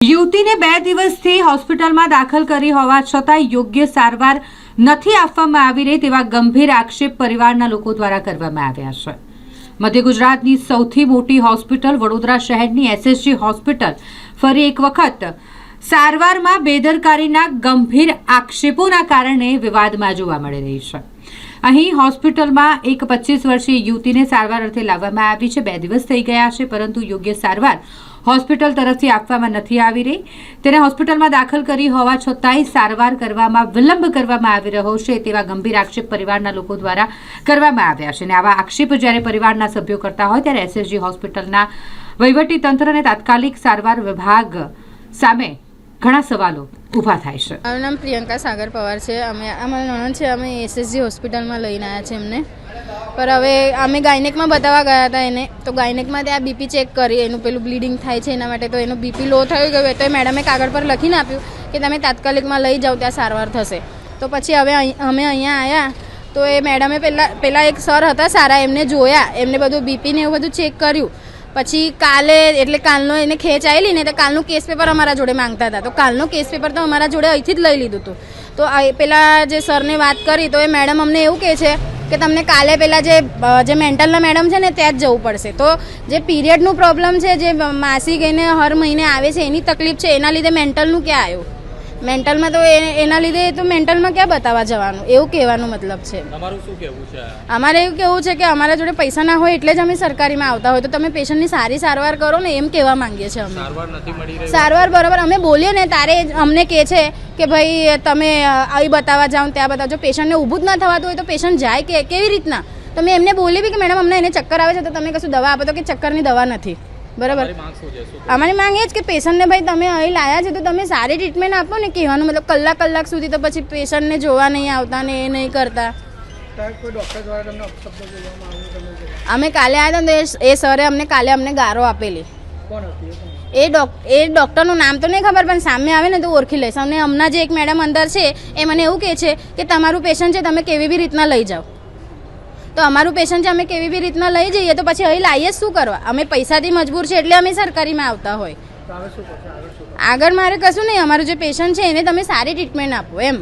યુવતીને બે દિવસથી હોસ્પિટલમાં દાખલ કરી હોવા છતાં યોગ્ય સારવાર નથી આપવામાં આવી રહી તેવા ગંભીર આક્ષેપ પરિવારના લોકો દ્વારા કરવામાં આવ્યા છે. મધ્ય ગુજરાતની સૌથી મોટી હોસ્પિટલ વડોદરા શહેરની એસએસજી હોસ્પિટલ ફરી એક વખત સારવારમાં બેદરકારીના ગંભીર આક્ષેપોના કારણે વિવાદમાં જોવા મળી રહી છે. અહીં હોસ્પિટલમાં એક પચીસ વર્ષીય યુવતીને સારવાર અર્થે લાવવામાં આવી છે. બે દિવસ થઈ ગયા છે, પરંતુ યોગ્ય સારવાર હોસ્પિટલ તરફથી આપવામાં નથી આવી રહી. તેને હોસ્પિટલમાં દાખલ કરી હોવા છતાંય સારવાર કરવામાં વિલંબ કરવામાં આવી રહ્યો છે તેવા ગંભીર આક્ષેપ પરિવારના લોકો દ્વારા કરવામાં આવ્યા છે. અને આવા આક્ષેપ જ્યારે પરિવારના સભ્યો કરતા હોય ત્યારે એસએસજી હોસ્પિટલના વહીવટી તંત્ર અને તાત્કાલિક સારવાર વિભાગ સામે ઘણા સવાલો ઊભા થાય છે. મારું નામ પ્રિયંકા સાગર પવાર છે. અમે અમારા નણંદ છે. અમે એસએસજી હોસ્પિટલમાં લઈને આવ્યા છે એમને. પર હવે અમે ગાયનેકમાં બતાવવા ગયા હતા એને. તો ગાયનેકમાં ત્યાં બીપી ચેક કરી, એનું પેલું બ્લીડિંગ થાય છે એના માટે તો એનું બીપી લો થઈ ગયું તો એ મેડમે કાગળ પર લખીને આપ્યું કે તમે તાત્કાલિકમાં લઈ જાઓ, ત્યાં સારવાર થશે. તો પછી હવે અમે અહીંયા આવ્યા તો એ મેડમે પહેલાં પહેલાં એક સર હતા સારા, એમને જોયા, એમને બધું બીપીને એવું બધું ચેક કર્યું. પછી કાલે, એટલે કાલનો એને ખેંચ આવેલી ને તો કાલનું કેસ પેપર અમારા જોડે માંગતા હતા. તો કાલનો કેસ પેપર તો અમારા જોડે અહીંથી જ લઈ લીધું હતું તો પેલા જે સરને વાત કરી તો એ મેડમ અમને એવું કહે છે કે તમને કાલે પહેલાં જે જે મેન્ટલના મેડમ છે ને, ત્યાં જ જવું પડશે. તો જે પીરિયડનું પ્રોબ્લેમ છે, જે માસિક એને હર મહિને આવે છે, એની તકલીફ છે, એના લીધે મેન્ટલનું ક્યાં આવ્યું? મેન્ટલમાં તો એ- એના લીધે તો મેન્ટલમાં ક્યાં બતાવવા જવાનું? એવું કહેવાનું મતલબ છે. તમારું શું કહેવું છે? અમારે એવું કેવું છે કે અમારા જોડે પૈસા ના હોય એટલે જ અમે સરકારીમાં આવતા હોય. તો તમે પેશન્ટની સારી સારવાર કરો ને એમ કહેવા માંગીએ છીએ અમે. સારવાર બરોબર. અમે બોલીએ ને તારે અમને કહે છે કે ભાઈ તમે અહીં બતાવવા જાઓ ત્યાં બતાવો પેશન્ટને ઊભું જ ના થવાતું હોય તો પેશન્ટ જાય કે કેવી રીતના? તમે એમને બોલી બી કે મેડમ અમને એને ચક્કર આવે છે તો તમે કશું દવા આપો તો કે ચક્કરની દવા નથી. બરાબર. અમારી માંગ એ જ કે પેશન્ટને ભાઈ તમે અહીં લાયા છે તો તમે સારી ટ્રીટમેન્ટ આપો ને કહેવાનું મતલબ કલાક કલાક સુધી તો પછી પેશન્ટને જોવા નહીં આવતા ને એ નહીં કરતા. અમે કાલે આવ્યા હતા એ- એ સરે અમને કાલે અમને ગારો આપેલી. એ ડોક એ ડૉક્ટરનું નામ તો નહીં ખબર પણ સામે આવે ને તો ઓળખી લઈશ. અને હમણાં જે એક મેડમ અંદર છે એ મને એવું કહે છે કે તમારું પેશન્ટ છે તમે કેવી બી રીતના લઈ જાઓ. તો અમારું પેશન્ટ છે અમે કેવી બી રીતના લઈ જઈએ તો પછી અહીં લાવીએ શું કરવા? અમે પૈસાથી મજબૂર છે એટલે અમે સરકારીમાં આવતા હોય. આગળ મારે કશું નહીં અમારું જે પેશન્ટ છે એને તમે સારી ટ્રીટમેન્ટ આપો એમ.